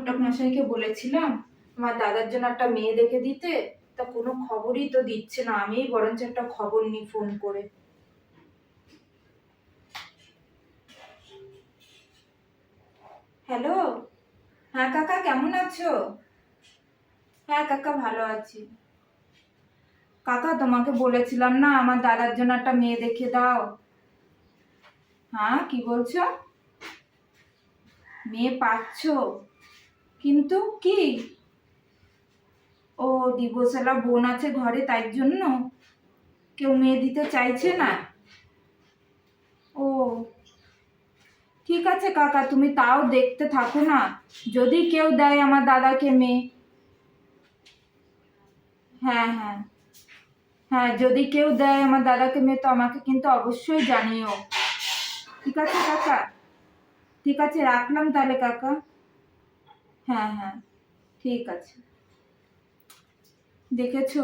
ঘটক মশাইকে বলেছিলাম আমার দাদার জন্য একটা মেয়ে দেখে দিতে, তা কোনো খবরই তো দিচ্ছে না। আমিই বরঞ্চ একটা খবর নিই ফোন করে। হ্যালো? হ্যাঁ কাকা, কেমন আছো? হ্যাঁ কাকা, ভালো আছি। কাকা, তোমাকে বলেছিলাম না, আমার দাদার জন্য একটা মেয়ে দেখে দাও। হ্যাঁ কি বলছো? মেয়ে পাচ্ছ। কিন্তু কি? ও দিবসালা বোন আছে ঘরে, তাই জন্য কেউ মেয়ে দিতে চাইছে না। ও, ঠিক আছে কাকা, তুমি তাও দেখতে থাকো না। যদি কেউ দেয় আমার দাদাকে মেয়ে। হ্যাঁ হ্যাঁ। হ্যাঁ যদি কেউ দেয় আমার দাদাকে মেয়ে, তো আমাকে কিন্তু অবশ্যই জানিও। ঠিক আছে কাকা? ঠিক আছে, রাখলাম তাহলে কাকা। হ্যাঁ হ্যাঁ ঠিক আছে। দেখেছ?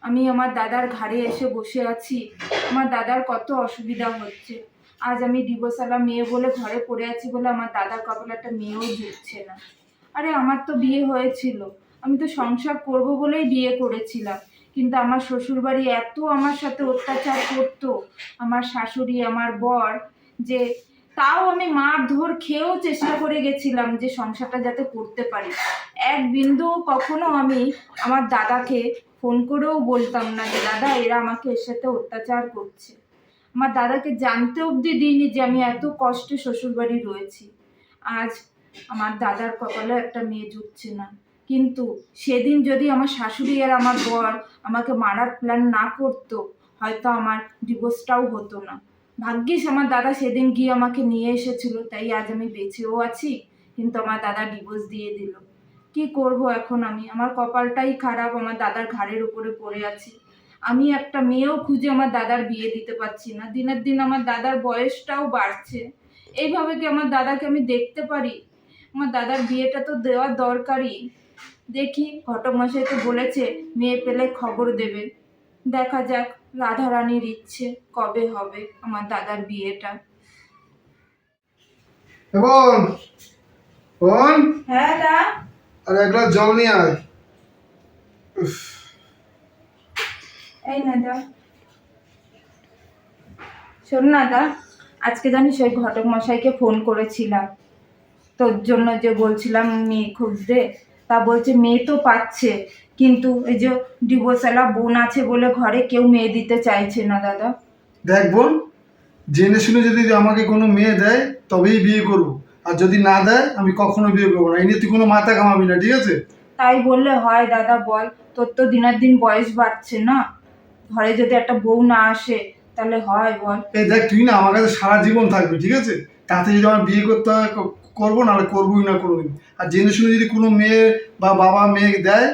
আমি আমার দাদার ঘাড়ে এসে বসে আছি। আমার দাদার কত অসুবিধা হচ্ছে। আজ আমি ডিভোর্সালা মেয়ে বলে ঘরে পড়ে আছি বলে আমার দাদার কপালে একটা মেয়েও জুটছে না। আরে, আমার তো বিয়ে হয়েছিল। আমি তো সংসার করব বলেই বিয়ে করেছিলাম। কিন্তু আমার শ্বশুরবাড়ি এত আমার সাথে অত্যাচার করতো। আমার শাশুড়ি, আমার বর, যে তাও আমি মার ধর খেয়েও চেষ্টা করে গেছিলাম যে সংসারটা যাতে করতে পারি। এক বিন্দু কখনো আমি আমার দাদাকে ফোন করেও বলতাম না যে, দাদা, এরা আমাকে এর সাথে অত্যাচার করছে। আমার দাদাকে জানতে অবধি দিইনি যে আমি এত কষ্টে শ্বশুরবাড়ি রয়েছি। আজ আমার দাদার কপালে একটা মেয়ে জুটছে না। কিন্তু সেদিন যদি আমার শাশুড়ি আর আমার বর আমাকে মারার প্ল্যান না করতো, হয়তো আমার ডিভোর্সটাও হতো না। ভাগ্যিস আমার দাদা সেদিন গিয়ে আমাকে নিয়ে এসেছিল, তাই আজ আমি বেঁচেও আছি, কিন্তু আমার দাদা ডিভোর্স দিয়ে দিল। কি করব এখন আমি? আমার কপালটাই খারাপ, আমার দাদার ঘাড়ের উপরে পড়ে আছি। আমি একটা মেয়েও খুঁজে আমার দাদার বিয়ে দিতে পারছি না। দিনের দিন আমার দাদার বয়সটাও বাড়ছে। এইভাবে কি আমার দাদাকে আমি দেখতে পারি? আমার দাদার বিয়েটা তো দেওয়া দরকারই। দেখি, ঘটক মশাই তো বলেছে, মেয়ে পেলে খবর দেবে। দেখা যাক রাধারানীর ইচ্ছে কবে হবে আমার দাদার বিয়েটা। বোন বোন? হ্যাঁ দা আর এক গ্লাস জল নিয়ে আয়। এই না দা শোন না দা আজকে জানিস ওই ঘটক মশাইকে ফোন করেছিলাম। তোর জন্য যে বলছিলাম মেয়ে খুঁজতে তা বলছে মেয়ে তো পাচ্ছে কিন্তু এই যে ডিভোর্সালা বোন আছে বলে ঘরে কেউ মেয়ে দিতে চাইছে না দাদা। দেখ বোন জেনে শুনে যদি আমাকে কোনো মেয়ে দেয় তবেই বিয়ে করব। আর যদি না দেয় আমি কখনো বিয়ে করব না। এই নিয়ে তুই কোনো মাথা কামাবি না ঠিক আছে? তাই বললে হয় দাদা বল। তোর তো দিনের দিন বয়স বাড়ছে না। ঘরে যদি একটা বউ না আসে তাহলে হয় বল। এই দেখ তুই না আমার কাছে সারা জীবন থাকবি ঠিক আছে? তাতে যদি আমার বিয়ে করতে হয় করব নাহলে করবোই না কোনোদিন। আর জেনে শুনে যদি কোনো মেয়ে বা বাবা মেয়ে দেয়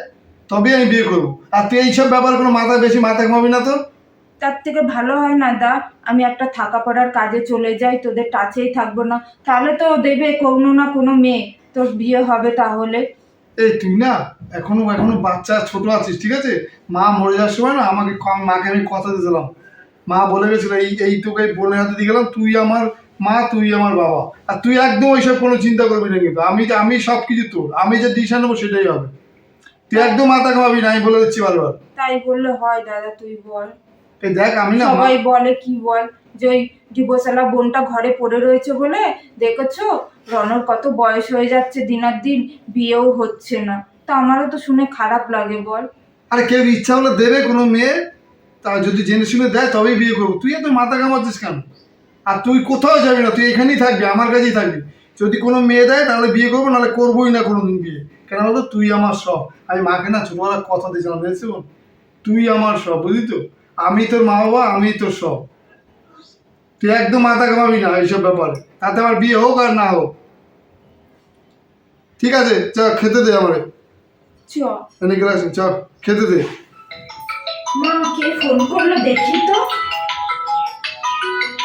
তবেই আমি বিয়ে করব। আর তুই এইসব ব্যাপার কোনো মাথা বেশি মাথা ঘামাবি না তো? তার থেকে ভালো হয় না দা। আমি একটা থাকা পড়ার কাজে চলে যাই তোদের টাচেই থাকব না। তাহলে তো দেবে কোনো না কোনো মেয়ে। তোর বিয়ে হবে তাহলে। এই তুই না এখনও এখনও বাচ্চা ছোট আছিস ঠিক আছে? মা মরে যাওয়ার সময় না আমাকে মাকে আমি কথা দিয়েছিলাম। মা বলে গেছিল এই এই তোকে বোনের হাতে দিয়ে গেলাম তুই আমার মা তুই আমার বাবা। আর তুই একদম ওইসব কোনো চিন্তা করবি না কিন্তু। আমি আমি সব কিছু তোর। আমি যে ডিসিশন নেব সেটাই হবে। তুই একদম মাথা ঘামাবি না আমি বলে দিচ্ছি বারবার। তাই বললে হয় দাদা তুই বল। এই দেখ আমি না সবাই বলে কি বল? যে ওই ডিভোর্সালা বোনটা ঘরে পড়ে রয়েছে বলে দেখেছ? রনর কত বয়স হয়ে যাচ্ছে দিনার দিন বিয়েও হচ্ছে না। তা আমারও তো শুনে খারাপ লাগে বল। আরে কেউ ইচ্ছা হলে দেবে কোনো মেয়ে। তা যদি জেনে শুনে দেয় তবেই বিয়ে করব। তুই এত মাথা ঘামাচ্ছিস কেন? আর তুই কোথাও যাবি না তুই এখানেই থাকবি আমার কাছেই থাকবি। যদি কোনো মেয়ে দেয় তাহলে বিয়ে করব নাহলে করবোই না কোনো দিন বিয়ে। কেন বলতো? তুই আমার সব। আমি মাকে না ছোটবেলা কথা দিয়েছিলাম বোন? তুই আমার সব বুঝলি তো? আমি তোর মা বাবা আমি তোর সব। তুই একদম মাথা ঘামাবি না এইসব ব্যাপারে। তাতে আমার বিয়ে হোক আর না হোক। ঠিক আছে চ খেতে দে আমারে। চ। এনে গ্লাস চ খেতে দে। মা কে ফোন করল দেখি তো।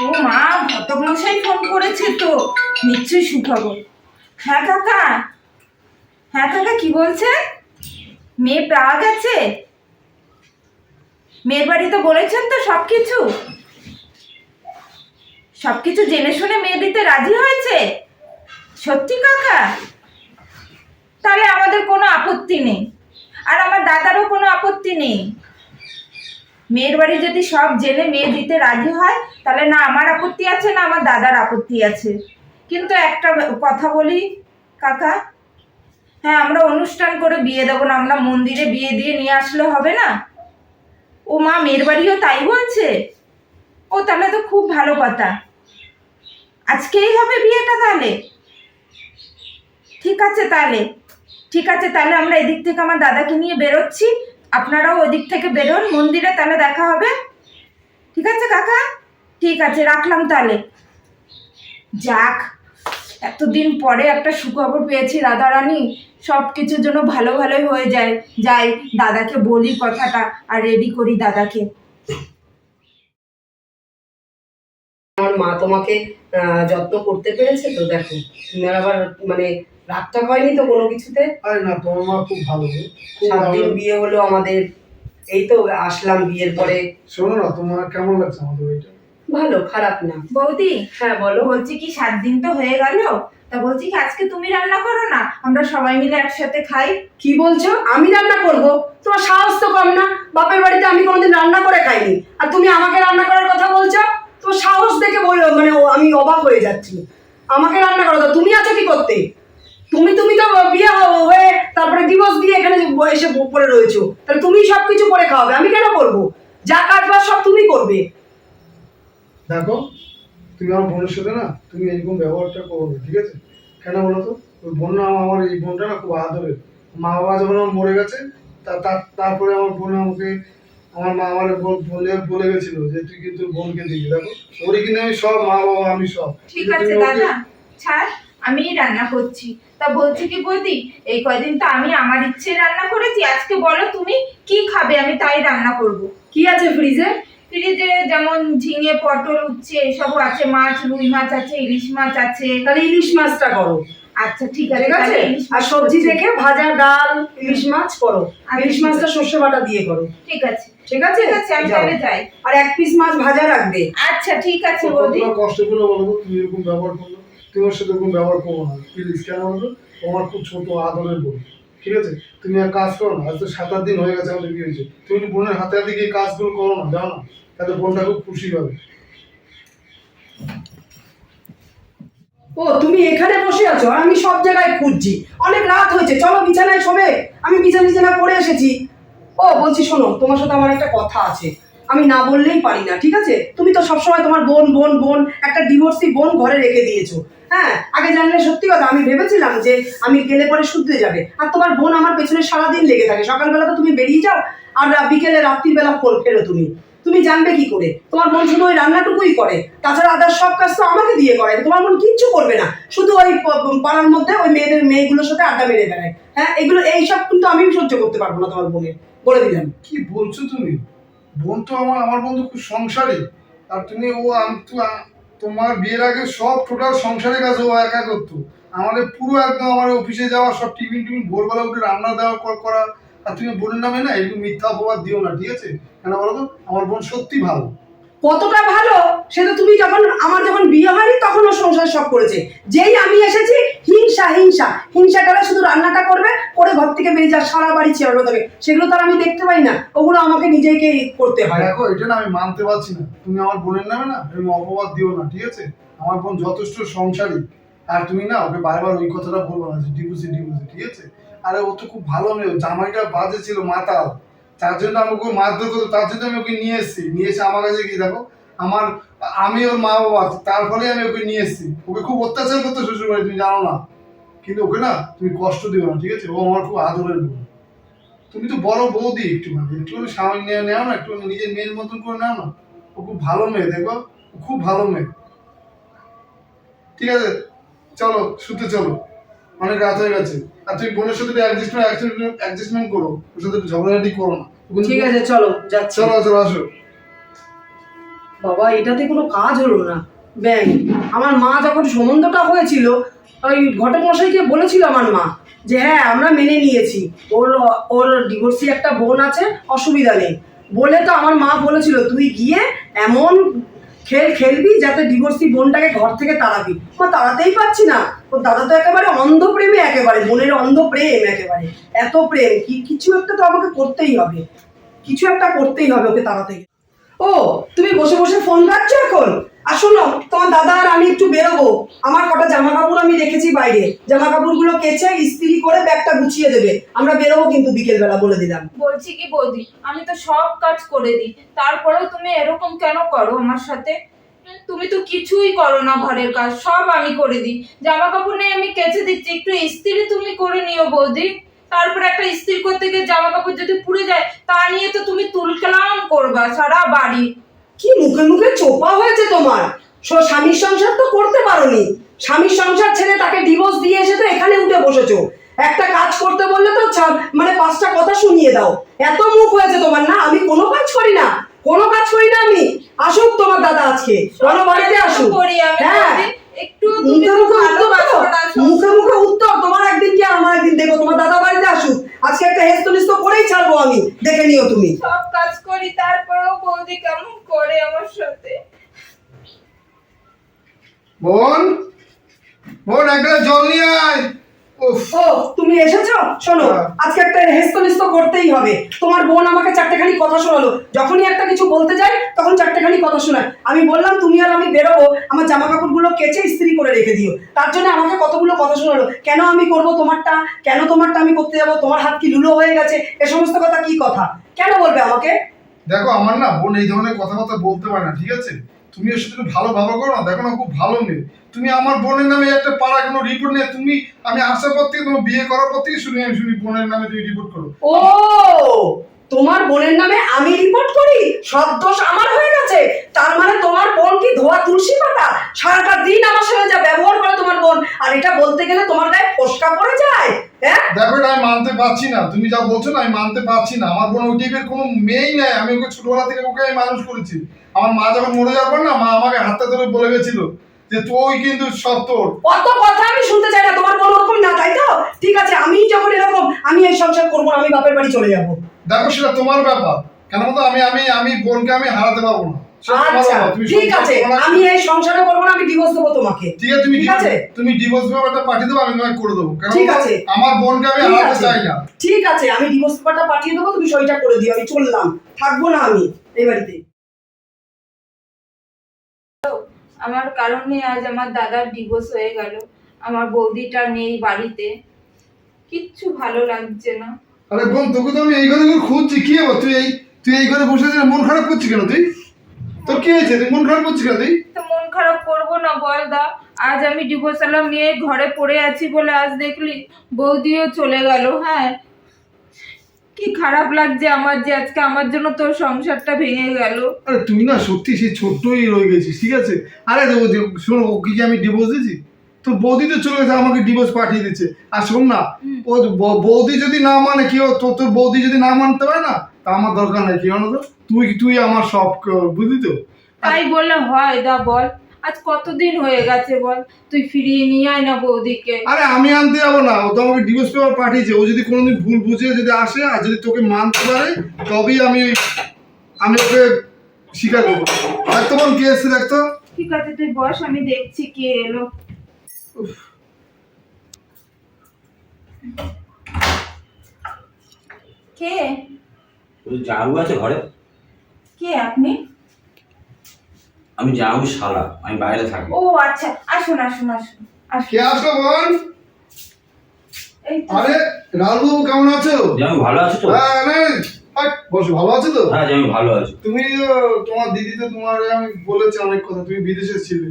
ও মা ঘটক মশাই ফোন করেছে তো। নিশ্চয়ই সুখবর। হ্যাঁ কাকা। হ্যাঁ কাকা, কি বলছে? মেয়ে পাওয়া গেছে? মেয়ের বাড়িতে বলেছেন তো সব কিছু সব কিছু জেনে শুনে মেয়ে দিতে রাজি হয়েছে? সত্যি কাকা? তাহলে আমাদের কোনো আপত্তি নেই। আর আমার দাদারও কোনো আপত্তি নেই। মেয়ের বাড়ি যদি সব জেনে মেয়ে দিতে রাজি হয়, তাহলে না আমার আপত্তি আছে, না আমার দাদার আপত্তি আছে। কিন্তু একটা কথা বলি, কাকা হ্যাঁ আমরা অনুষ্ঠান করে বিয়ে দেবো না, আমরা মন্দিরে বিয়ে দিয়ে নিয়ে আসলে হবে না? ও মা, মেয়ের বাড়িও তাই বলছে? ও, তাহলে তো খুব ভালো কথা। আজকেই হবে বিয়েটা তাহলে? ঠিক আছে তাহলে। ঠিক আছে, তাহলে আমরা এদিক থেকে আমার দাদাকে নিয়ে বেরোচ্ছি। আপনারাও ওই দিক থেকে বেরোন, মন্দিরে তাহলে দেখা হবে। ঠিক আছে কাকা? ঠিক আছে, রাখলাম তাহলে। যাক, এতদিন পরে একটা সুখবর পেয়েছি দাদা রানী সব কিছুর জন্য ভালো ভালোই হয়ে যায়। যাই, দাদাকে বলি কথাটা আর রেডি করি দাদাকে। আমার মা তোমাকে যত্ন করতে পেরেছে তো দেখো। আবার মানে রাগটা হয়নি তো কোনো কিছুতে? আরে না তোমার মা খুব ভালো। সাত দিন বিয়ে হলো আমাদের। এই তো আসলাম বিয়ের পরে। শোনো না তোমার কেমন লাগছে আমাদের ওইটা ভালো খারাপ না। বৌদি হ্যাঁ বলো। বলছি কি সাত দিন তো হয়ে গেল। তা বলছি কি আজকে তুমি রান্না করো না? আমরা সবাই মিলে একসাথে খাই। কি বলছো? আমি রান্না করব? তোমার সাহস তো কম না। বাপের বাড়িতে আমি কোনোদিন রান্না করে খাইনি। আর তুমি আমাকে রান্না করার কথা বলছো? তোমার সাহস দেখে বল মানে ও- আমি অবাক হয়ে যাচ্ছি। আমাকে রান্না করো তো তুমি আছো কি করতে? তুমি তুমি তো বিয়ে হয়ে তারপরে ডিভোর্স দিয়ে এখানে এসে পড়ে রয়েছো। তাহলে তুমি সব কিছু করে খাওয়াবে আমি কেন করব? যা কাজ বাজ সব তুমি করবে। দেখো তুমি আমার বোনের সাথে না তুমি এরকম ব্যবহারটা করো না, ঠিক আছে? কেন বলো তো? ওই বোন না আমার এই বোনটা না খুব আদরের। মা বাবা যখন আমার মরে গেছে তারপরে আমার বোন আমাকে আমার মা আমার বোন- বলে বলে গেছিল যে তুই কিন্তু বোনকে দিবি। দেখো ওরই কিন্তু আমি সব মা বাবা আমি সব। ঠিক আছে দাদা ছাড় আমি রান্না করছি। তা বলছি কি বৌদি এই কয়দিন তো আমি আমার ইচ্ছে রান্না করেছি আজকে বলো তুমি কি খাবে আমি তাই রান্না করব। কি আছে ফ্রিজে ফ্রিজে যেমন ঝিঙে পটল উচ্ছে এসবও আছে মাছ রুই মাছ আছে ইলিশ মাছ আছে। তাহলে ইলিশ মাছটা করো। আচ্ছা ঠিক আছে ঠিক আছে? আর সবজি। দেখে ভাজা ডাল ইলিশ মাছ করো। আচ্ছা, ইলিশ মাছটা সর্ষে বাটা দিয়ে করো। ঠিক আছে। ঠিক আছে? ঠিক আছে আমি তাহলে যাই। আর এক পিস মাছ ভাজা রাখবে। আচ্ছা ঠিক আছে বৌদি। কষ্ট করে বলো তো, তুমি এরকম ব্যবহার করল। তুমি ওর সাথে এরকম ব্যবহার করব না। প্লিজ কেন বলো তো? তোমার খুব ছোট, আদরের বোন। ঠিক আছে? তুমি এক কাজ করো না, আজ তো সাত আট দিন হয়ে গেছে আমাদের বিয়ে হয়েছে। তুমি বোনের হাতে হাতে গিয়ে কাজগুলো করো না, জানো? না তাহলে বোনটা খুব খুশি হবে ও, তুমি এখানে বসে আছো আমি সব জায়গায় খুঁজছি। অনেক রাত হয়েছে, চলো বিছানায় শোবে। আমি বিছানা বিছানা পড়ে এসেছি। ও, বলছি শোনো, তোমার সাথে আমার একটা কথা আছে। আমি না বললেই পারি না, ঠিক আছে? তুমি তো সবসময় তোমার বোন বোন বোন, একটা ডিভোর্সি বোন ঘরে রেখে দিয়েছ। হ্যাঁ আগে জানলে সত্যি কথা, আমি ভেবেছিলাম যে আমি গেলে পরে শুদ্ধে যাবে। আর তোমার বোন আমার পেছনে সারাদিন লেগে থাকে। সকালবেলা তো তুমি বেরিয়ে যাও, আর বিকেলে, রাত্রিবেলা ফেরো তুমি। তুমি জানবে কি করে? তোমার বোন শুধু ওই রান্নাটুকুই করে। তাছাড়া আদার সব কাজ তো আমাকে দিয়ে করে। তোমার বোন কিচ্ছু করবে না। শুধু ওই পাড়ার মধ্যে ওই মেয়েদের, মেয়েগুলোর সাথে আড্ডা মেরে বেড়ায়। হ্যাঁ এগুলো এইসব কিন্তু আমি সহ্য করতে পারব না তোমার বোনের। বলে দিলাম। কি বলছো তুমি? বোন তো আমার আমার বন্ধু খুব সংসারী। আর তুমি ও তোমার বিয়ের আগে সব টোটাল সংসারের কাজ ও একা করতো। আমাদের পুরো একদম আমার অফিসে যাওয়া, সব টিফিন টিফিন, ভোরবেলা উঠে রান্না দেওয়া, কর- করা। আর তুমি বোনের নামে না, এরকম মিথ্যা অপবাদ দিও না, ঠিক আছে? কেন বলো তো? আমার বোন সত্যি ভালো। কতটা ভালো সেটা তুমি যখন, আমার যখন বিয়ে হয়নি তখন ও সংসার সব করেছে। যেই আমি এসেছি, হিংসা হিংসা। হিংসা হিংসাটা শুধু রান্নাটা করবে, করে ঘর থেকে বেরিয়ে যা, সারা বাড়ি চেয়ার থাকে সেগুলো তো আমি দেখতে পাই না। ওগুলো আমাকে নিজেকে করতে হয়। দেখো এটা না আমি মানতে পারছি না। তুমি আমার বোনের নামে না তুমি অপবাদ দিও না, ঠিক আছে? আমার বোন যথেষ্ট সংসারী। আর তুমি না, ওকে বারবার ওই কথাটা বলব না যে ডিভোর্সি ডিভোর্সি ঠিক আছে? আরে, ও তো খুব ভালো মেয়ে। জামাইটা বাজে ছিল মাতাল। তার জন্য আমাকে মারধর করতো তার জন্য আমি ওকে নিয়ে এসেছি। নিয়ে এসে আমার কাছে গিয়ে দেখো, আমার, আমি ওর মা বাবা তার ফলে আমি ওকে নিয়ে এসেছি। ওকে খুব অত্যাচার করতো শ্বশুর বাড়ি তুমি জানো না। কিন্তু ওকে না তুমি কষ্ট দিও না, ঠিক আছে? ও আমার খুব আদরের বোন তুমি তো বড় বৌদি একটুখানি একটুখানি স্বামী নিয়ে নেও না একটু নিজের মেয়ের মতন করে নাও না। ও খুব ভালো মেয়ে, দেখো? খুব ভালো মেয়ে। ঠিক আছে? চলো, শুতে চলো। অনেক রাত হয়ে গেছে। আর তুমি বোনের সাথে অ্যাডজাস্টমেন্ট অ্যাডজাস্টমেন্ট করো ওর সাথে ঝগড়াঝাটি করো না। ঠিক আছে চলো যাচ্ছি। চলো চলো আসো। বাবা এটাতে কোনো কাজ হলো না। ব্যাং আমার মা যখন সম্বন্ধটা হয়েছিল ওই ঘটকমশাইকে বলেছিল আমার মা যে হ্যাঁ আমরা মেনে নিয়েছি। ওর ওর ডিভোর্সি একটা বোন আছে অসুবিধা নেই। বলে তো আমার মা বলেছিল তুই গিয়ে এমন খেল খেলবি যাতে ডিভোর্সি বোনটাকে ঘর থেকে তাড়াবি। মা, তাড়াতেই পারছি না। ওর দাদা তো একেবারে অন্ধ প্রেমে একেবারে, বোনের অন্ধ প্রেম একেবারে। এত প্রেম, কি, কিছু একটা তো আমাকে করতেই হবে। কিছু একটা করতেই হবে ওকে তাড়াতে। ও, তুমি বসে বসে ফোন ঘাটছো এখন? আর শোনো তোমার দাদা আর আমি একটু বেরোবো। আমার কটা জামা কাপড় আমি রেখেছি বাইরে। জামা কাপড়গুলো কেচে ইস্ত্রি করে ব্যাগটা গুছিয়ে দেবে। আমরা বেরোবো কিন্তু বিকেলবেলা বলে দিলাম। বলছি কি বৌদি, আমি তো সব কাজ করে দিই। তারপরেও তুমি এরকম কেন করো আমার সাথে? তুমি তো কিছুই করো না ঘরের কাজ, সব আমি করে দিই। জামা কাপড় নেই, আমি কেচে দিচ্ছি। একটু ইস্ত্রি তুমি করে নিও বৌদি। তারপরে একটা ইস্ত্রি করতে গিয়ে জামা কাপড় যদি পুড়ে যায়, তা নিয়ে তো তুমি তুলকালাম করবা সারা বাড়ি। কি মুখে মুখে চোপা হয়েছে তোমার? স্বামীর সংসার তো করতে পারোনি। স্বামীর সংসার ছেড়ে তাকে ডিভোর্স দিয়ে এসে তো এখানে উঠে বসেছো। একটা কাজ করতে বললে তো মানে পাঁচটা কথা শুনিয়ে দাও। এত মুখ হয়েছে তোমার না? আমি কোনো কাজ করি না। কোনো কাজ করি না আমি। আসুক তোমার দাদা আজকে। কোনো বাড়িতে আসুক। হ্যাঁ। একটু মুখে মুখে উত্তর ভালোবাসো মুখে মুখে উত্তর। তোমার একদিন কি আমার একদিন দেখো তোমার দাদা বাড়িতে আসুক। আজকে একটা হেস্তনিস্ত করেই ছাড়বো আমি। দেখে নিও তুমি। সব কাজ করি তারপরেও বোন বোন একটা জল নিয়ে আয়। ও তুমি এসেছ? শোনো হ্যাঁ। আজকে একটা হেস্তনিস্ত করতেই হবে। তোমার বোন আমাকে চারটেখানি কথা শোনালো। যখনই একটা কিছু বলতে যায় তখন চারটেখানি কথা শোনায়। আমি বললাম তুমি আর আমি বেরোবো। আমার জামা কাপড়গুলো কেচে ইস্ত্রি করে রেখে দিও। তার জন্য আমাকে কতগুলো কথা শোনালো। কেন আমি করব তোমারটা? কেন তোমারটা আমি করতে যাব? তোমার হাত কি লুলো হয়ে গেছে? এ সমস্ত কথা কি কথা? কেন বলবে আমাকে? দেখো আমার না বোন এই ধরনের কথাবার্তা বলতে পারে না ঠিক আছে? তুমি এসে তুমি ভালো ভালো করো না, দেখো না খুব ভালো নেই তুমি আমার বোনের নামে একটা পাড়া কোনো রিপোর্ট নেই তুমি, আমি আসার পর থেকে তোমার বিয়ে করার পর থেকে শুনি, আমি শুনি বোনের নামে তুমি রিপোর্ট করো। ও, তোমার বোনের নামে আমি রিপোর্ট করি? সব দোষ আমার হয়ে তার মানে তোমার বোন কি ধোয়া তুলসী পাতা? সারাটা দিন আমার সঙ্গে যা ব্যবহার করে তোমার বোন। আর এটা বলতে গেলে তোমার গায়ে ফসকা পড়ে যায় হ্যাঁ? দেখো এটা আমি মানতে পারছি না। তুমি যা বলছো না আমি মানতে পারছি না। আমার বোন ওই টাইপের কোনো মেয়েই নাই। আমি ওকে ছোটবেলা থেকে ওকে আমি মানুষ করেছি। আমার মা যখন মরে যাওয়ার না মা আমাকে হাতে ধরে বলে গেছিল যে তুই কিন্তু সব তোর। অত কথা আমি শুনতে চাই না। তোমার বোন ওরকম না তাই তো? ঠিক আছে আমি যখন এরকম আমি এই সংসার করব আমি বাপের বাড়ি চলে যাব। দেখো সেটা তোমার ব্যাপার। কেন বলতো? আমি আমি আমি বোনকে আমি হারাতে পারব না। আচ্ছা ঠিক আছে আমি এই সংসারে করব না আমি ডিভোর্স দেবো তোমাকে। ঠিক আছে তুমি ঠিক আছে। তুমি ডিভোর্স পেপারটা পাঠিয়ে দেবো আমি তোমাকে করে দেবো। ঠিক আছে। আমার বোনকে আমি ঠিক হারাতে আছে। চাই না। ঠিক আছে আমি ডিভোর্স পেপারটা পাঠিয়ে দেবো তুমি সইটা করে দিও আমি চললাম। থাকব না আমি এই বাড়িতে। আমার কারণে আজ আমার দাদার ডিভোর্স হয়ে গেল। আমার বৌদিটা নেই বাড়িতে। কিচ্ছু ভালো লাগছে না। আরে বোন তোকে তো আমি এই ঘরে ঘরে খুঁজছি কি হবে তুই এই তুই এই ঘরে বসে মন খারাপ করছিস কেন তুই? তোর কি হয়েছে? তুই মন খারাপ করছিস কেন তুই? তো মন খারাপ করব না বল দা। আজ আমি ডিভোর্স আলাম মেয়ে ঘরে পড়ে আছি বলে আজ দেখলি বৌদিও চলে গেল হ্যাঁ। কি খারাপ লাগছে আমার যে আজকে আমার জন্য তোর সংসারটা ভেঙে গেল। আরে তুই না সত্যি সেই ছোট্টই রয়ে গেছিস ঠিক আছে? আরে যে- শোনো ওকে কি আমি ডিভোর্স দিয়েছি? তোর বৌদি তো চলে গেছে আমাকে ডিভোর্স পাঠিয়ে দিচ্ছে। আর শোন না ও বৌদি যদি না মানে কি ও- তোর তোর বৌদি যদি না মানতে পারে না তা আমার দরকার নাই কি জানো তো? তুই তুই আমার সব বুঝলি তো? তাই বললে হয় দা বল। আজ কতদিন হয়ে গেছে বল? তুই ফিরিয়ে নিয়ে আয় না বৌদিকে। আরে আমি আনতে যাব না ও তো আমাকে ডিভোর্স পেপার পাঠিয়েছে ও যদি কোনোদিন ভুল বুঝে যদি আসে আর যদি তোকে মানতে পারে তবেই আমি আমি ওকে স্বীকার করব। দেখতো বোন কে এসছে দেখতো? ঠিক আছে তুই বস আমি দেখছি কে এলো। কে? জামাবু আছে ঘরে। কে আপনি? আমি জামাবু শালা আমি বাইরে থাকি ও আচ্ছা আসুন আসুন আসুন আসুন। কে আসলো বোন আরে কেমন আছো? ভালো আছো তো? হ্যাঁ না বসো ভালো আছো তো? হ্যাঁ ভালো আছো। তুমি তোমার দিদি তো তোমার আমি বলেছি অনেক কথা তুমি বিদেশে ছিলে।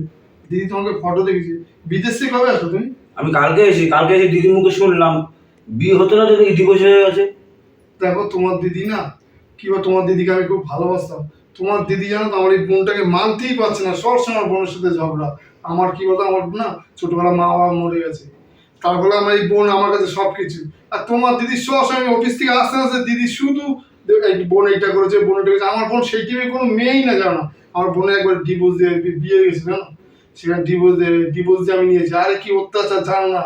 দিদি তোমাকে ফটো দেখেছি। বিদেশ থেকে কবে আসো তুমি? আমি কালকে এসেছি কালকে এসে দিদির মুখে শুনলাম। বিয়ে হতো না তো দেখি ডিভোর্স হয়ে গেছে। দেখো তোমার দিদি না কি বা তোমার দিদিকে আমি খুব ভালোবাসতাম। তোমার দিদি জানো তো আমার এই বোনটাকে মানতেই পারছে না সবসময় আমার বোনের সাথে ঝগড়া। আমার কি বলতো, আমার না ছোটবেলা মা বাবা মরে গেছে। তারপরে আমার এই বোন আমার কাছে সব কিছু আর তোমার দিদি সবসময় অফিস থেকে আসতে আসতে দিদি শুধু বোন এইটা করেছে, বোন এটা করেছে। আমার বোন সেই টিমে কোনো মেয়েই না, জানো না। আমার বোনের একবার ডিভোর্স দিয়ে বিয়ে গেছে, জানো। সেখানে ডিভোর্স দিয়ে ডিভোর্স দিয়ে আমি নিয়েছি। আরে কি অত্যাচার, জানো না।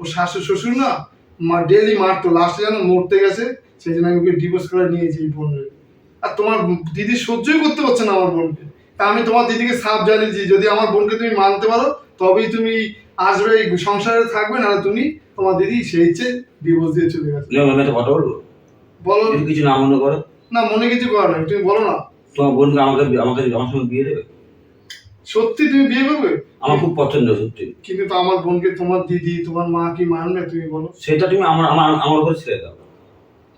ও শাশুর শ্বশুর না মা ডেলি মারতো। লাস্টে যেন মরতে গেছে। সেই জন্য আমি ওকে ডিভোর্স করে নিয়েছি এই বোনের আর তোমার দিদি সহ্যই করতে পারছে না আমার বোনকে। তা আমি তোমার দিদিকে সাপ জানিয়েছি যদি আমার বোনকে তুমি মানতে পারো তবেই তুমি আসবে এই সংসারে থাকবে না তুমি তোমার দিদি সেই ইচ্ছে ডিভোর্স দিয়ে চলে গেছে। নিয়ম আমি একটা কথা বলব? বলো। কিছু না মনে করো? না মনে কিছু করার নেই তুমি বলো না। তোমার বোনকে আমাকে আমাকে আমার সঙ্গে বিয়ে দেবে? সত্যি তুমি বিয়ে করবে? আমার খুব পছন্দ সত্যি। কিন্তু তো আমার বোনকে তোমার দিদি তোমার মা কি মানবে তুমি বলো। সেটা তুমি আমার আমার আমার উপর ছেড়ে দাও।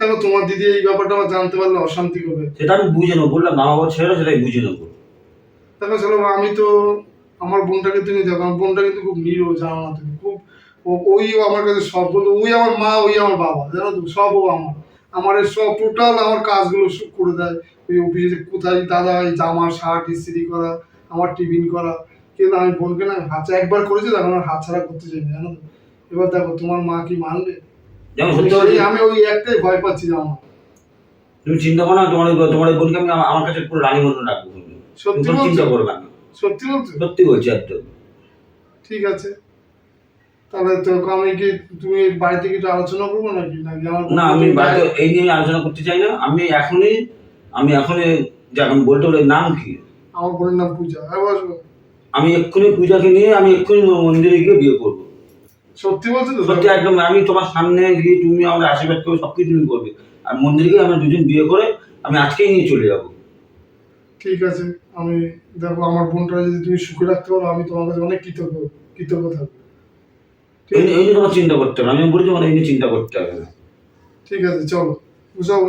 কেন তোমার দিদি এই ব্যাপারটা আমার জানতে পারলে অশান্তি করবে? সেটা আমি বুঝে নেব বললাম আমার উপর ছেড়ে সেটাই বুঝে নেব। দেখো চলো আমি তো আমার বোনটাকে তুমি দেখো আমার বোনটা কিন্তু খুব নিরো জানো না তুমি খুব ওই আমার কাছে সব বলতো ওই আমার মা ওই আমার বাবা জানো তো সব ও আমার। আমার সব টোটাল আমার কাজগুলো করে দেয় ওই অফিসে কোথায় দাদা এই জামা শার্ট ইস্ত্রি করা আমার টিফিন করা কিন্তু আমি বোনকে না হাত একবার করেছি তখন আর হাত ছাড়া করতে চাই না জানো তো এবার দেখো তোমার মা কি মানবে? যেমন সত্যি বলছি, আমি ওই একটাই ভয় পাচ্ছি জানো তুমি চিন্তা করো না তোমার তোমার বোনকে আমি আমার- কাছে পুরো রানী মন্ডল রাখব সত্যি চিন্তা করবে না। সত্যি বলছো? সত্যি বলছি একদম। ঠিক আছে। তাহলে তো আমি কি তুমি বাড়িতে কিছু আলোচনা করব নাকি? নাকি আমার না আমি বাড়িতে এই নিয়ে আলোচনা করতে চাই না। আমি এখনই আমি এখনই আমি বলতে বলে নাম কি? আমার বোনের নাম পূজা। হ্যাঁ আমি এক্ষুনি পূজাকে নিয়ে আমি এক্ষুনি মন্দিরে গিয়ে বিয়ে করব। সত্যি বলছো তো? সত্যি একদম আমি তোমার সামনে গিয়ে তুমি আমাকে আশীর্বাদ করবে সব কিছু তুমি করবে। আর মন্দিরে গিয়ে আমরা দুজন বিয়ে করে আমি আজকেই নিয়ে চলে যাব। ঠিক আছে আমি দেখো আমার বোনটা যদি তুমি সুখে রাখতে পারো আমি তোমার কাছে অনেক কৃতজ্ঞ কৃতজ্ঞ থাকব। এই নিয়ে তোমার চিন্তা করতে হবে না। আমি বলেছি আমার এই নিয়ে চিন্তা করতে হবে না। ঠিক আছে চলো। বুঝাবো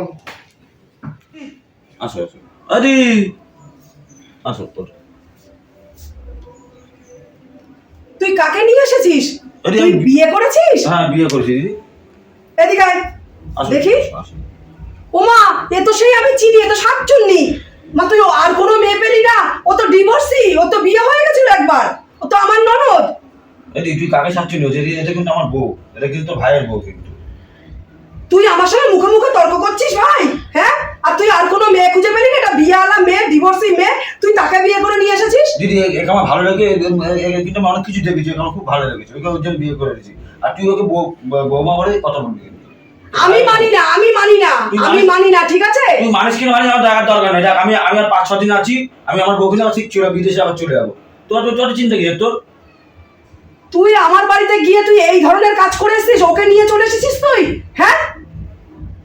আসো আসো। আরে আসো তোর। তুই কাকে নিয়ে এসেছিস? তুই বিয়ে করেছিস? হ্যাঁ বিয়ে করেছি দিদি। এদিকে আয়। দেখি। ওমা এ তো সেই আমি চিনি এ তো শাকচুন্নি। মা তুই আর কোনো মেয়ে পেলি না। ও তো ডিভোর্সি ও তো বিয়ে হয়ে গেছিল একবার। ও তো আমার ননদ। এই তুই কাকে সাচ্ছি নিয়েছে এটা কিন্তু আমার বউ। এটা কিন্তু তোর ভাইয়ের বউ কিন্তু। তুই আমার সঙ্গে মুখে মুখে তর্ক করছিস ভাই? হ্যাঁ? আর তুই আর কোনো মেয়ে খুঁজে পেলি না? এটা বিয়ে ডিভোর্সি মেয়ে তুই তাকে বিয়ে করে নিয়ে এসেছিস দিদি এ- একে আমার ভালো লাগে কিন্তু আমি অনেক কিছু দেখেছি আমার খুব ভালো লেগেছে ওকে ওর জন্য বিয়ে করে দিয়েছি আর তুই ওকে বৌমা বলে কথা বলবি আমি মানি না আমি মানি না আমি মানি না ঠিক আছে? তুই মানুষ কিনে মানে আমার দেখার দরকার নেই। দেখ আমি আমি আর পাঁচ ছ দিন আছি আমি আমার বউকে আবার শিখছি ওরা বিদেশে আবার চলে যাব। তোর তোর তোর চিন্তা কি তোর তুই আমার বাড়িতে গিয়ে তুই এই ধরনের কাজ করে এসেছিস ওকে নিয়ে চলে এসেছিস তুই? হ্যাঁ?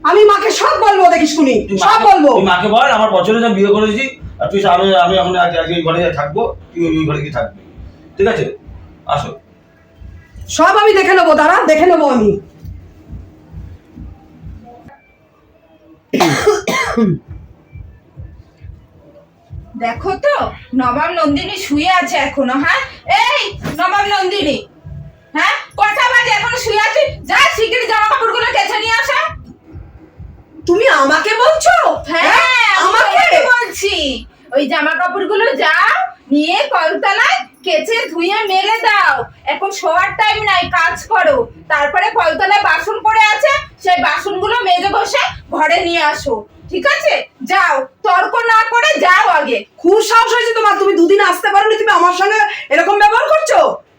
আমি মাকে সব বলব দেখিস শুনি সব বলব। মাকে বল আমার বছরে যা বিয়ে করেছি আর তুই আমি আমি এখন আজকে আজকে এই ঘরে থাকব তুই ওই ঘরে গিয়ে থাকবি। ঠিক আছে? আসো। সব আমি দেখে নেব দাঁড়া দেখে নেব আমি। দেখো তো নবাব নন্দিনী শুয়ে আছে এখনও হ্যাঁ? এই নবাব নন্দিনী হ্যাঁ? কথা বাজে এখনও শুয়ে আছে যা শিগগিরই জামা কাপড় কাপড়গুলো কেচে নিয়ে আসা। তুমি আমাকে বলছো? হ্যাঁ আমাকে? বলছি। ওই জামা কাপড়গুলো যাও নিয়ে কলতলায় কেচে ধুয়ে মেলে দাও। এখন শোয়ার টাইম নাই কাজ করো। তারপরে কলতলায় বাসন পড়ে আছে সেই বাসনগুলো মেজে বসে ঘরে নিয়ে আসো। ঠিক আছে? যাও তর্ক না করে যাও আগে। খুব সাহস হয়েছে তোমার। তুমি দুদিন আসতে পারোনি তুমি আমার সঙ্গে এরকম ব্যবহার করছ?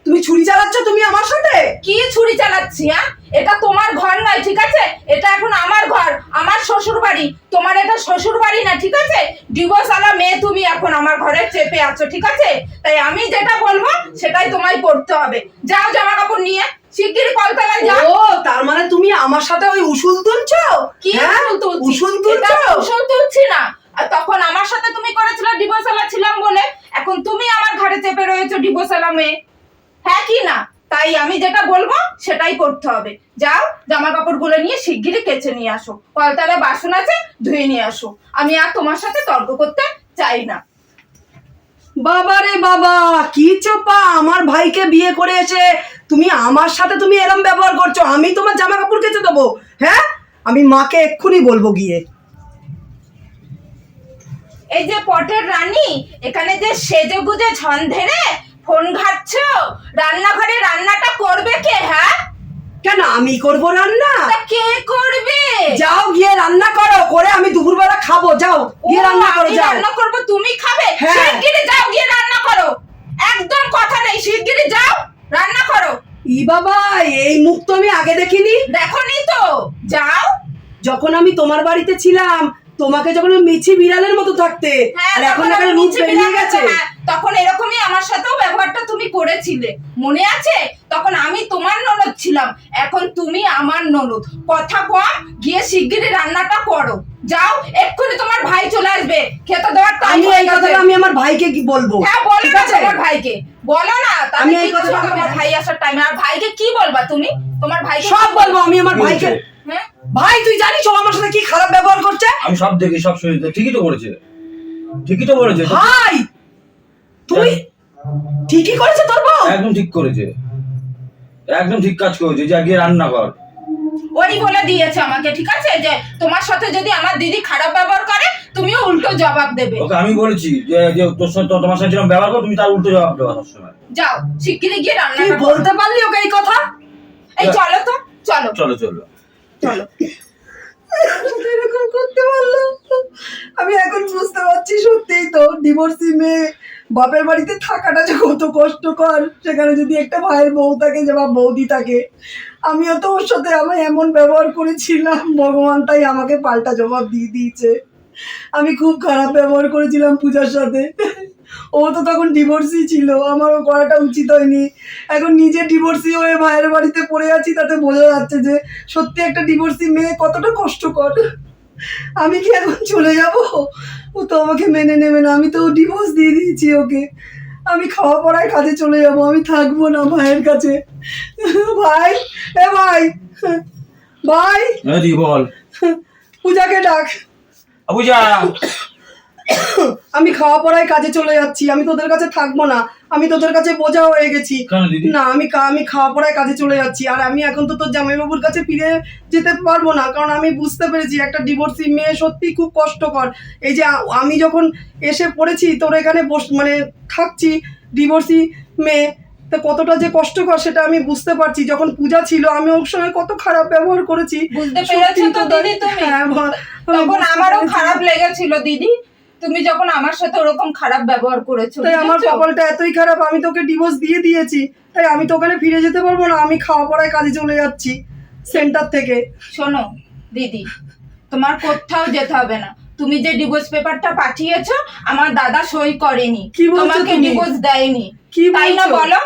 তুমি ছুরি চালাচ্ছ তুমি আমার সাথে? কি ছুরি চালাচ্ছি হ্যাঁ এটা তোমার ঘর নয় ঠিক আছে? এটা এখন আমার ঘর আমার শ্বশুর বাড়ি তোমার এটা শ্বশুর বাড়ি না ঠিক আছে? ডিভোর্স আলা মেয়ে তুমি এখন আমার ঘরে চেপে আছো ঠিক আছে? তাই আমি যেটা বলব সেটাই তোমায় করতে হবে। যাও জামা কাপড় নিয়ে শিগগিরই কলতলায় যাও। ও তার মানে তুমি আমার সাথে ওই উসুল তুলছো? কি হ্যাঁ? উসুল তুলছি? উসুল তুলছো? না। আর তখন আমার সাথে তুমি করেছিল ডিভোর্স আলা ছিলাম বলে। এখন তুমি আমার ঘরে চেপে রয়েছো ডিভোর্স আলা মেয়ে। হ্যাঁ কি না? তাই আমি যেটা বলব সেটাই করতে হবে। যাও জামা কাপড়গুলো নিয়ে শিগগিরই কেচে নিয়ে আসো। কলতারে বাসন আছে ধুয়ে নিয়ে আসো। আমি আর তোমার সাথে তর্ক করতে চাই না। বাবা রে বাবা কি চোপা! আমার ভাইকে বিয়ে করে এসে তুমি আমার সাথে তুমি এরম ব্যবহার করছ। আমি তোমার জামা কাপড় কেচে দেবো। হ্যাঁ? আমি মাকে এক্ষুনি বলব গিয়ে। এই যে পটের রানী এখানে যে সেজে গুজে ছন ধরে ফোন ঘাটছ? রান্নাঘরে রান্নাটা করবে কে হ্যাঁ? কেন? আমি করব রান্না? কে করবে? যাও গিয়ে রান্না করো করে আমি দুপুরবেলা খাব যাও গিয়ে রান্না করো যাও। রান্না করব তুমি খাবে? হ্যাঁ। শিগগিরই যাও গিয়ে রান্না করো। একদম কথা নেই শিগগিরই যাও রান্না করো। ই বাবা এই মুখ তো আমি আগে দেখিনি। দেখো নি তো যাও। যখন আমি তোমার বাড়িতে ছিলাম তোমাকে যখন মিছি বিড়ালের মতো থাকতে হ্যাঁ, আর এখন আমি রূপ বেরিয়ে গেছে? হ্যাঁ, তখন এরকমই আমার সাথেও ব্যবহারটা তুমি করেছিলে। মনে আছে? তখন আমি তোমার ননদ ছিলাম এখন তুমি আমার ননদ। কথা কম গিয়ে শিগগিরই রান্নাটা করো। যাও এক্ষুনি তোমার ভাই চলে আসবে। খেতে দেওয়ার টাইম আমি হয়ে গেছে। আমি আমার ভাইকে কি বলব? হ্যাঁ বলো না তোমার ভাইকে। বলো না আমি এই কি কথাটা করবে ভাই আসার টাইমে আর ভাইকে কি বলবা তুমি? তোমার ভাইকে সব বলব আমি আমার ভাইকে ভাই তুই জানিস ও আমার সাথে কি খারাপ ব্যবহার করছে? আমি সব দেখি সব শুনি। ঠিকই তো করেছে। ঠিকই তো করেছে। ভাই তুই ঠিকই করেছে তোর বউ? একদম ঠিক করেছে। একদম ঠিক কাজ করেছে যা গিয়ে রান্না কর। ওই বলে দিয়েছে আমাকে ঠিক আছে? যে তোমার সাথে যদি আমার দিদি খারাপ ব্যবহার করে তুমিও উল্টো জবাব দেবে। ওকে আমি বলেছি যে যে তোর সাথে তোমার সাথে যেরকম ব্যবহার করো তুমি তার উল্টো জবাব দেওয়া সবসময়। যাও শিগগিরই গিয়ে রান্না তুই বলতে পারলি ওকে এই কথা? এই চলো তো চলো। চলো চলো। চলো। এরকম করতে পারল আমি এখন বুঝতে পারছি সত্যিই তো ডিভোর্সি মেয়ে, বাপের বাড়িতে থাকাটা যে কত কষ্টকর। সেখানে যদি একটা ভাইয়ের বউ থাকে যে বা বৌদি থাকে, আমিও তো ওর সাথে আমি এমন ব্যবহার করেছিলাম, ভগবান তাই আমাকে পাল্টা জবাব দিয়ে দিয়েছে। আমি খুব খারাপ ব্যবহার করেছিলাম পূজার সাথে। ও তো তখন ডিভোর্সই ছিল আমারও করাটা উচিত হয়নি। এখন নিজে ডিভোর্সি হয়ে ভাইয়ের বাড়িতে পড়ে আছি তাতে বোঝা যাচ্ছে যে সত্যি একটা ডিভোর্সি মেয়ে কতটা কষ্টকর। আমি কি এখন চলে যাব? ও তো আমাকে মেনে নেবে না আমি তো ডিভোর্স দিয়ে দিয়েছি ওকে। আমি খাওয়া পড়ায় কাজে চলে যাব আমি থাকব না ভাইয়ের কাছে। ভাই এ ভাই ভাই। হ্যাঁ বল। পূজাকে ডাক। বুঝা আমি খাওয়া পড়ায় কাজে চলে যাচ্ছি আমি তোদের কাছে থাকব না আমি তোদের কাছে বোঝা হয়ে গেছি। না আমি আমি খাওয়া পড়ায় কাজে চলে যাচ্ছি আর আমি এখন তো তোর জামাইবাবুর কাছে ফিরে যেতে পারব না কারণ আমি বুঝতে পেরেছি একটা ডিভোর্সি মেয়ে সত্যি খুব কষ্টকর। এই যে আমি যখন এসে পড়েছি তোর এখানে বস মানে থাকছি ডিভোর্সি মেয়ে তা কতটা যে কষ্টকর সেটা আমি বুঝতে পারছি। যখন পূজা ছিল আমি ওর সঙ্গে কত খারাপ ব্যবহার করেছি। বুঝতে পেরেছ তো দিদি তুমি? হ্যাঁ, তখন আমারও খারাপ লেগেছিল দিদি। তুমি যখন আমার সাথে ওরকম খারাপ ব্যবহার করেছ তাই আমার কপালটা এতই খারাপ আমি তোকে ডিভোর্স দিয়ে দিয়েছি। তাই আমি তো ওখানে ফিরে যেতে পারব না আমি খাওয়া পড়ায় কাজে চলে যাচ্ছি সেন্টার থেকে। শোনো দিদি তোমার কোথাও যেতে হবে না। তুমি যে ডিভোর্স পেপারটা পাঠিয়েছো আমার দাদা সই করেনি। তোমাকে তুমি? ডিভোর্স দেয়নি। কি তাই না বলো?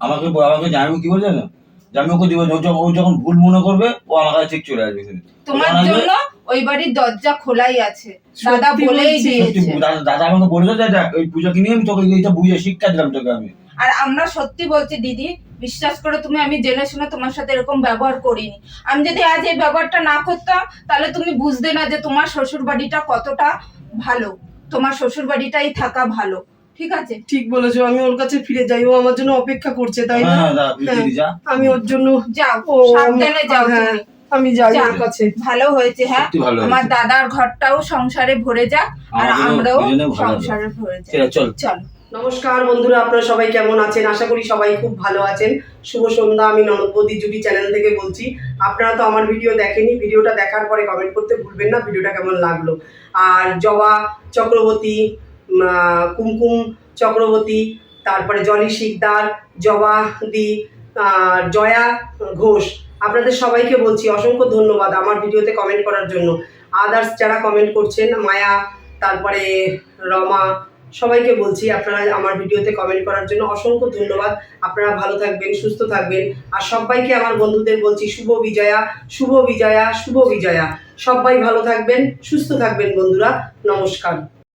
আমাকে আমাকে জামাইবাবু কি বলছে না জামাইবাবুকে দিব ও যখন- ভুল মনে করবে ও আমার কাছে ঠিক চলে আসবে তোমার জন্য ওই বাড়ির দরজা খোলাই আছে। দাদা বলেই দিয়েছে। দাদা দাদা আমাকে বলেছে দেখ ওই পূজাকে নিয়ে আমি তোকে এইটা বুঝে শিক্ষা দিলাম তোকে আমি। আর আমরা সত্যি বলছি দিদি বিশ্বাস করে তুমি আমি জেনে শুনে তোমার সাথে এরকম ব্যবহার করিনি। আমি যদি আজ এই ব্যবহারটা না করতাম তাহলে তুমি বুঝতে না যে তোমার শ্বশুর বাড়িটা কতটা ভালো। তোমার শ্বশুর বাড়িটাই থাকা ভালো। ঠিক আছে? ঠিক বলেছ আমি ওর কাছে ফিরে যাই ও আমার জন্য অপেক্ষা করছে তাই না? হ্যাঁ হ্যাঁ, দিদি যা। আমি ওর জন্য যাও সাবধানে যাও হ্যাঁ, আমি যাই ওর কাছে। ভালো হয়েছে হ্যাঁ? আমার দাদার ঘরটাও সংসারে ভরে যাক আর আমরাও। সংসারে ভরে যাক চল। চল। নমস্কার বন্ধুরা আপনারা সবাই কেমন আছেন? আশা করি সবাই খুব ভালো আছেন। শুভ সন্ধ্যা আমি ননদবতী জুটি চ্যানেল থেকে বলছি। আপনারা তো আমার ভিডিও দেখেনি ভিডিওটা দেখার পরে কমেন্ট করতে ভুলবেন না ভিডিওটা কেমন লাগল? আর জবা চক্রবর্তী কুমকুম চক্রবর্তী, তারপরে জলি শিকদার, জবা দি জয়া ঘোষ। আপনাদের সবাইকে বলছি অসংখ্য ধন্যবাদ আমার ভিডিওতে কমেন্ট করার জন্য। আদার্স যারা কমেন্ট করছেন, মায়া, তারপরে রমা, সবাইকে বলছি আপনারা আমার ভিডিওতে কমেন্ট করার জন্য অসংখ্য ধন্যবাদ। আপনারা ভালো থাকবেন, সুস্থ থাকবেন। আর সবাইকে আমার বন্ধুদের বলছি শুভ বিজয়া শুভ বিজয়া শুভ বিজয়া। সবাই ভালো থাকবেন, সুস্থ থাকবেন বন্ধুরা। নমস্কার।